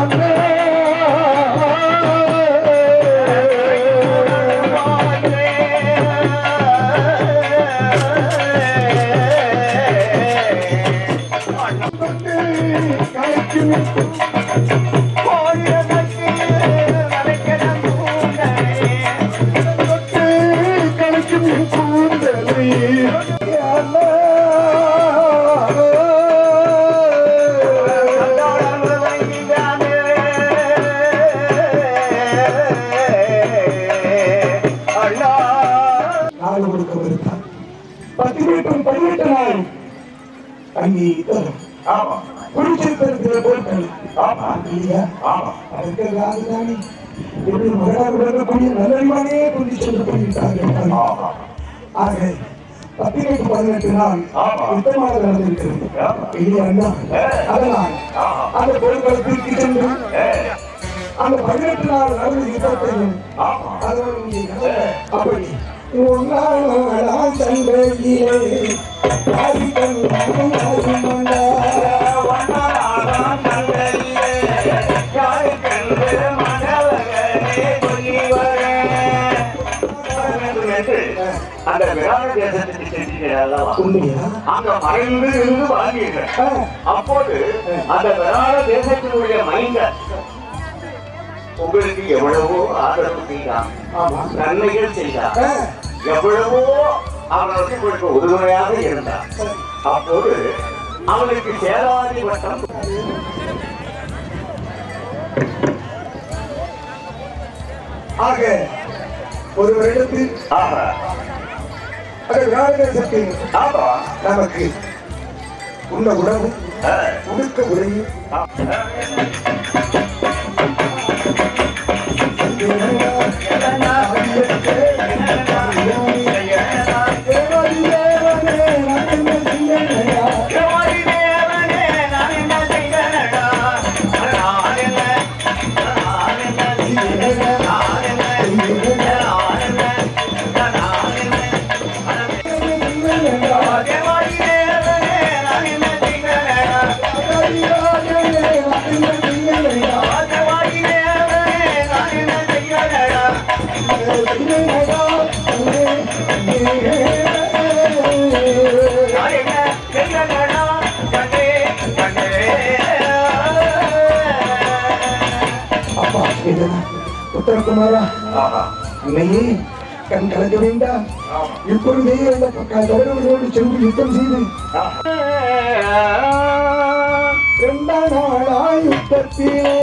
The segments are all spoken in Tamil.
Amen. ஆமா. குடிச்சிருக்கிற பொருட்கள் ஆமா. இல்லையா? ஆமா. அதற்காக தானே எப்படி மகளாக விளங்கக்கூடிய நல்லறிவானே புரிந்து சொல்ல போயிருக்கிறார்கள் ஆமா. ஆக பத்திரிகைக்கு பதினெட்டு நாள். யுத்தமாக நடந்திருக்கிறது. இல்லையா அண்ணா? அதனால். அந்த பொருட்களுக்கு சென்று ஏ, அந்த பதினெட்டு நாள் நடந்த யுத்தத்தையும் நடந்த அப்படி. உன்னாளாம் சண்டையிலே அந்த விராட தேசத்துக்கு? உண்மையா? அங்க மறைந்து இருந்து ஆ, அப்போது அந்த விராட தேசத்தினுடைய உங்களுக்கு எவ்வளவோ ஆதரவு செய்தார். நன்மைகள் எவ்வளவோ அவனுக்கு உங்களுக்கு உறுதுணையாக இருந்தார் அப்போது அவனுக்கு சேராதி வட்டம். ஆக ஒரு வருடத்தில் ஆமா. நமக்கு உண்ண உணவும் உடுக்க உடையும் உத்தரகுமாரா அன்னையே கண் கலங்க வேண்டாம் இப்பொழுதே அந்த கௌரவர்களோடு சென்று யுத்தம் செய்து இரண்டாம் நாளாய் யுத்தத்திலே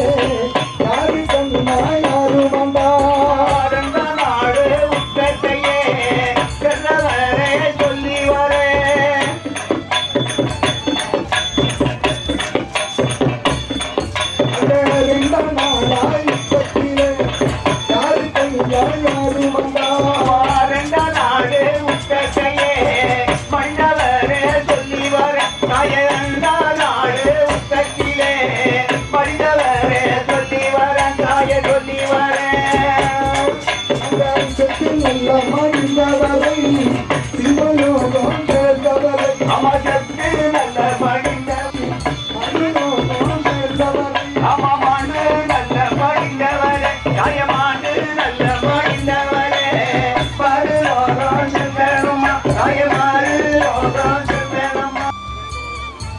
தாயந்த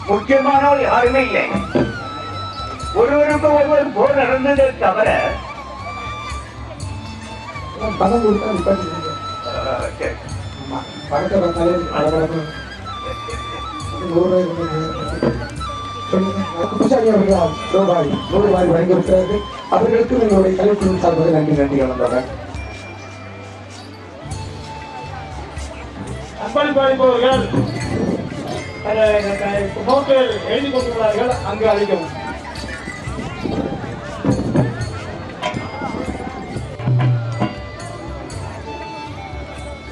முக்கியமானவர் யாருமே இல்லை. ஒருவருக்கு ஒருவர் போர் நடந்ததை தவிர அவர்களுக்கு உங்களுடைய கலைக்குழு சார்பாக நன்றி நன்றி வழங்குவாங்க அன்பளிப்பு அளிப்பவர்கள் நோட்டில் எழுதி கொண்டுள்ளார்கள் அங்கு அளிக்கவும்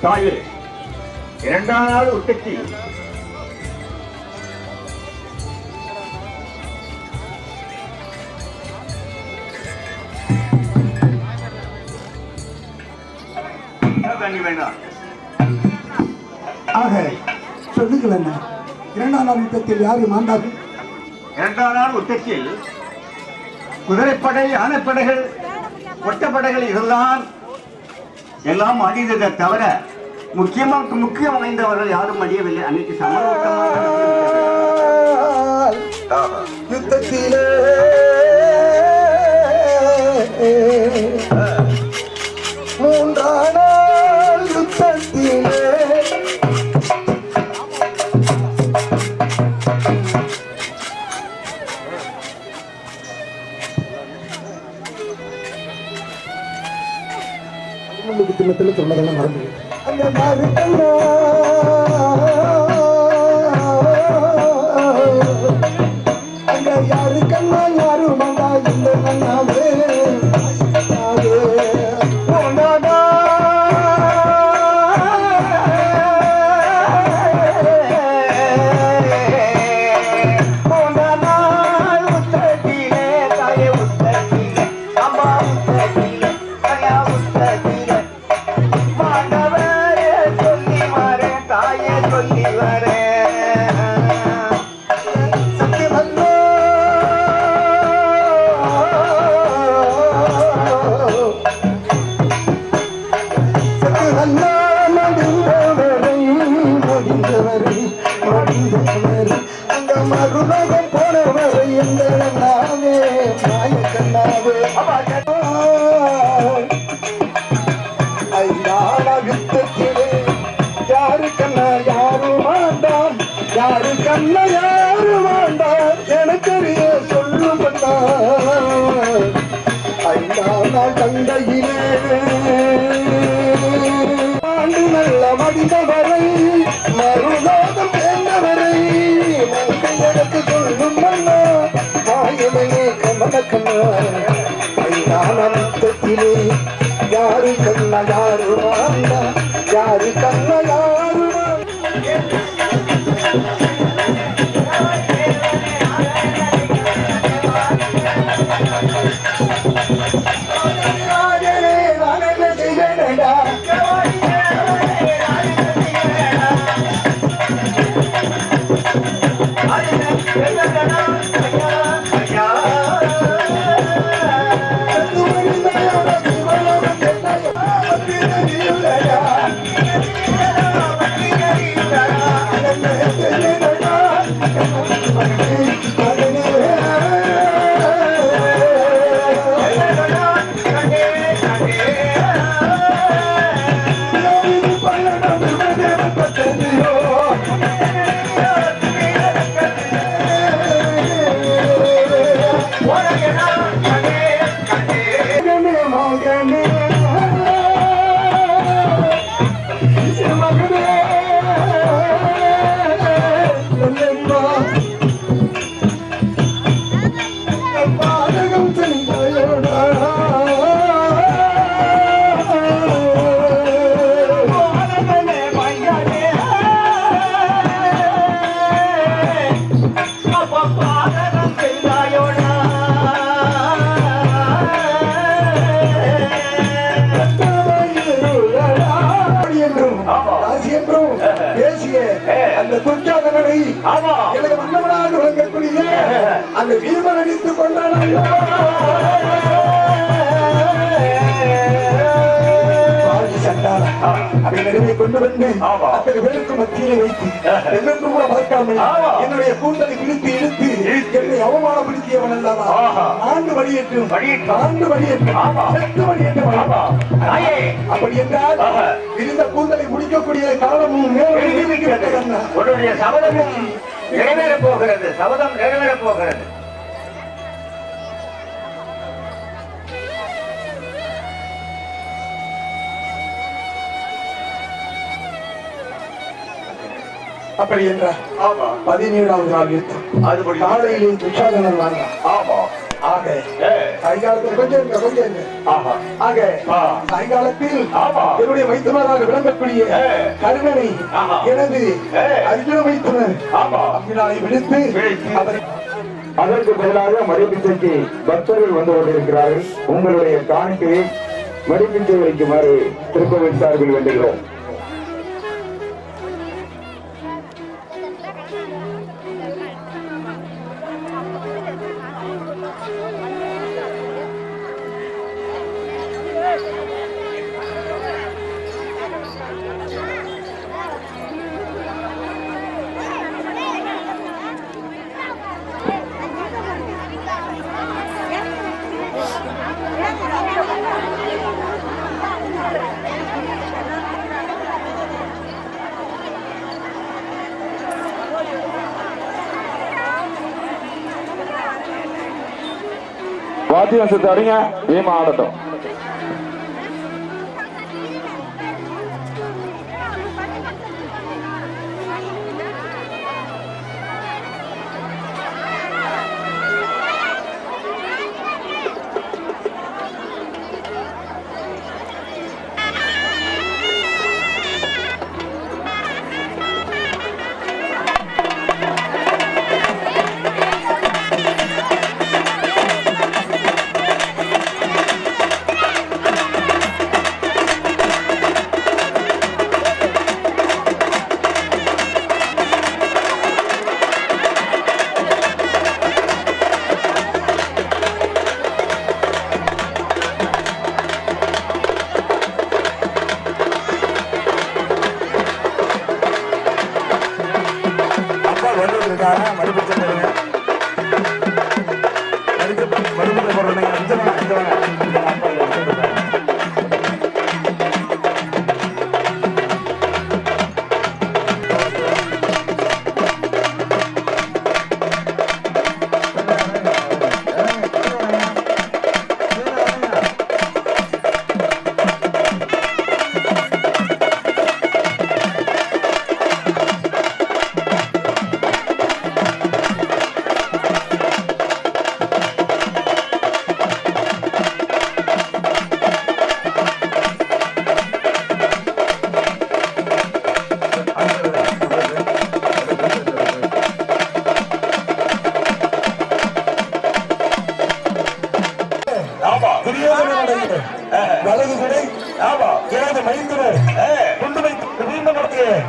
தாயே இரண்டாம் நாள் உத்தச்சி தண்ணி வேண்டாம். ஆக சொல்லுங்கள் என்ன இரண்டாம் நாள் யுத்தத்தில் யாரு மாண்டார்கள் இரண்டாம் நாள் உத்தச்சில் குதிரைப்படை யானைப்படைகள் ஒட்டப்படைகள் இதுதான் எல்லாம் அடிந்ததை தவிர முக்கியமாக முக்கியம் வாய்ந்தவர்கள் யாரும் அடியவில்லை அன்னைக்கு சமரோட்டமாக யுத்தத்திலே தினத்தில் சொன்னதெல்லாம் மறந்து அந்த மடிந்தவரை அடித்துக் கொண்டான். அதை நடுவே கொண்டு வந்து. அத்தனை பேருக்கு மத்தியிலே வைத்து எதற்கும் கூட பார்க்காமல். என்னுடைய கூந்தலை இழுத்து இழுத்து என்னை அவமானப்படுத்தியவன் அல்லவா ஆஹா. ஆண்டு வழியேற்றும். ஆண்டு வழியேற்றும். செத்து வழியேற்றும். அப்படி என்றால். இருந்த கூந்தலை முடிக்கக்கூடிய காலமும். உன்னுடைய சபதமும் நிறைவேறப் போகிறது சபதம் நிறைவேறப் போகிறது அப்படி என்றால் ஆமா பதினேழாவது நாள் யுத்தம் அதுபடி காலையிலே துஷாதனன் வந்தான் ஆமா ஆக ஏ. சாயங்காலத்தில் கொஞ்சம் கொஞ்சம் ஆக. சாயங்காலத்தில். என்னுடைய மைத்துனராக விளங்கக்கூடிய. கருணனை. எனது. அர்ஜுன மைத்துனர் ஆமா அம்பினாலை விடுத்து. அவரை அதற்கு பதிலாக மடிப்பிச்சைக்கு பக்தர்கள் வந்து கொண்டிருக்கிறார்கள் உங்களுடைய காணிக்கையை மடிப்பிச்சை வைக்குமாறு திருக்கோவில் சார்பில் வேண்டுகிறோம் வாத்தியம் செத்து அடிங்க ஏமா ஆடட்டும் அப்பா இருக்காங்க மறுபடியும்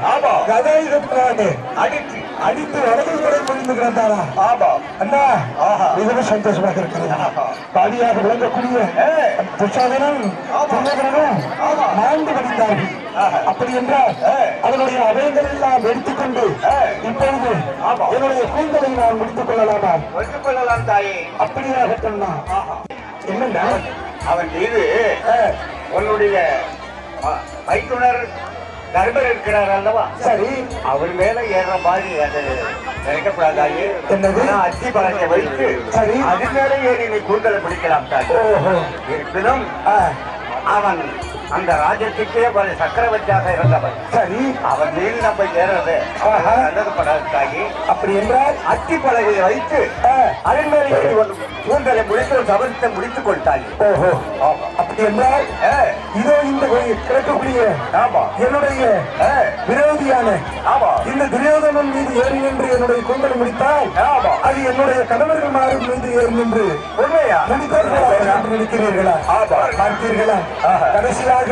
ஆமா கதாயுதத்தினாலே அடிச்சு அடித்து வலது குடை முடிந்து கிடந்தாரா ஆமா அண்ணா. மிகவும் சந்தோஷமாக இருக்கிறது. பாடியாக விளங்கக்கூடிய. துஷாதனும் துரியோதனனும் மாண்டு படித்தார்கள். அப்படி என்றால். அதனுடைய அபயங்கள் எல்லாம் எடுத்துக்கொண்டு. இப்பொழுது. என்னுடைய கூந்தலை நான் முடித்துக் கொள்ளலாமா ஒன்று கொள்ளலாம் தாயே அப்படியாகட்டும் என்னண்ணா அவன் மீது உன்னுடைய மைத்துனர் தர்மர் இருக்கிறார் அல்லவா? சரி அவர் மேல ஏற மாதிரி? ஆனா அத்தி பழத்தை வைத்து சரி. அது மேல ஏறி நீ கூந்தலை பிடிக்கலாம் இருப்பினும் அவன் அந்த ராஜ்யத்துக்கே ஒரு சக்கரவர்த்தியாக இருந்தவன். சரி. அவன் மீது நம்ம ஏறது ஆஹா. நல்லது படாதாகி அப்படி என்றால் அத்தி பலகையை வைத்து அதன் மேலே கூந்தலை முடித்து சபலத்தை முடித்துக் கொண்டாய் ஓஹோ. என்றால் இதோ இந்த கிடக்கக்கூடிய என்னுடைய விரோதியான இந்த துரியோதனன் மீது ஏறி நின்று என்னுடைய கூந்தலை முடித்தால் அது என்னுடைய கணவர்கள் மாறும் மீது ஏறி நின்று உண்மையா நினைக்கிறீர்களா. பார்த்தீர்களா. கடைசியாக.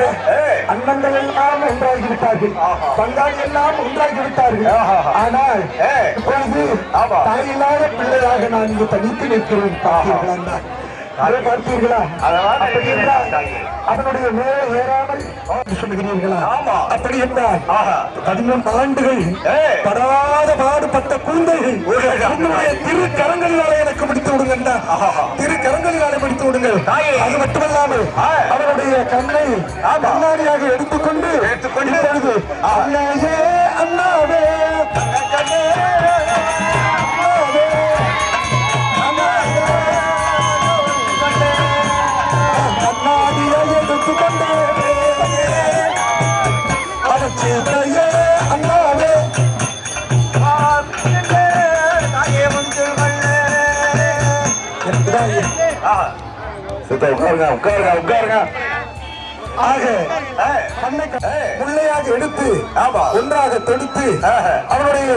அண்ணங்கள் எல்லாம் ஒன்றாகி விட்டார்கள். பங்காளி எல்லாம் ஒன்றாகி விட்டார்கள். ஆனால். இப்பொழுது. தாயில்லாத பிள்ளையாக நான் இங்கு தனித்து நிற்கிறேன் பார்த்தீர்களா? அதை பார்த்தீர்களா. அதனுடைய மேலே ஏறாமல் சொல்லுகிறீர்களா ஆமா. அப்படி என்றால். பதினொன்று ஆண்டுகள். படாத பாடுபட்ட கூந்தைகள் உங்களுடைய திரு கரங்களினாலே எனக்கு முடித்து விடுங்க. திரு கரங்களினாலே முடித்து விடுங்கள். அது மட்டுமல்லாமல். அவருடைய கண்ணை. கண்ணாடியாக எடுத்துக்கொண்டு எடுத்துக்கொண்டு. அண்ணாவே, அண்ணாவே, சித்தா உட்காருங்க உட்காருங்க உட்காருங்க ஆக. முள்ளையாக எடுத்து ஆமா. ஒன்றாக தொடுத்து. அவனுடைய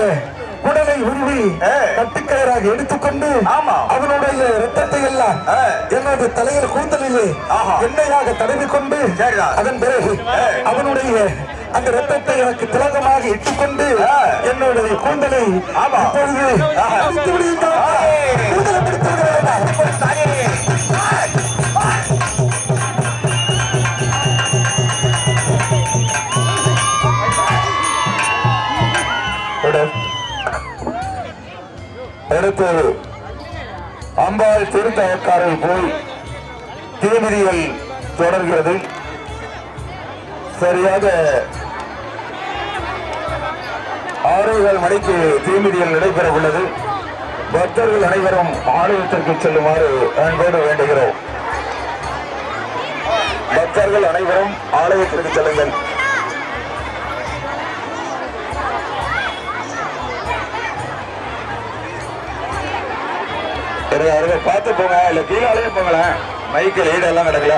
உடலை உருவி ஏய். கட்டுக்கயராக எடுத்துக்கொண்டு ஆமா. அவனுடைய ரத்தத்தை எல்லாம். எனது தலையில் கூந்தலிலே. எண்ணெயாக தடவி கொண்டு. அதன் பிறகு. அவனுடைய அந்த ரத்தத்தை எனக்கு திலகமாக இட்டுக்கொண்டு. என்னுடைய கூந்தலை ஆமா. இப்பொழுது. கூந்தலை அடுத்து அம்பாள் திருத்தவக்காரில் போய் தீமிதிகள் தொடர்கிறது. சரியாக ஆறுகள் மணிக்கு தீமிதிகள் நடைபெற உள்ளது பக்தர்கள் அனைவரும் ஆலயத்திற்கு செல்லுமாறு அன்போடு வேண்டுகிறோம். பக்தர்கள் அனைவரும் ஆலயத்திற்கு செல்லுங்கள். இருங்க, இருங்க, பார்த்து போங்க. இல்ல கீழே போங்களேன். மைக்கு லீடெல்லாம் கிடக்கல.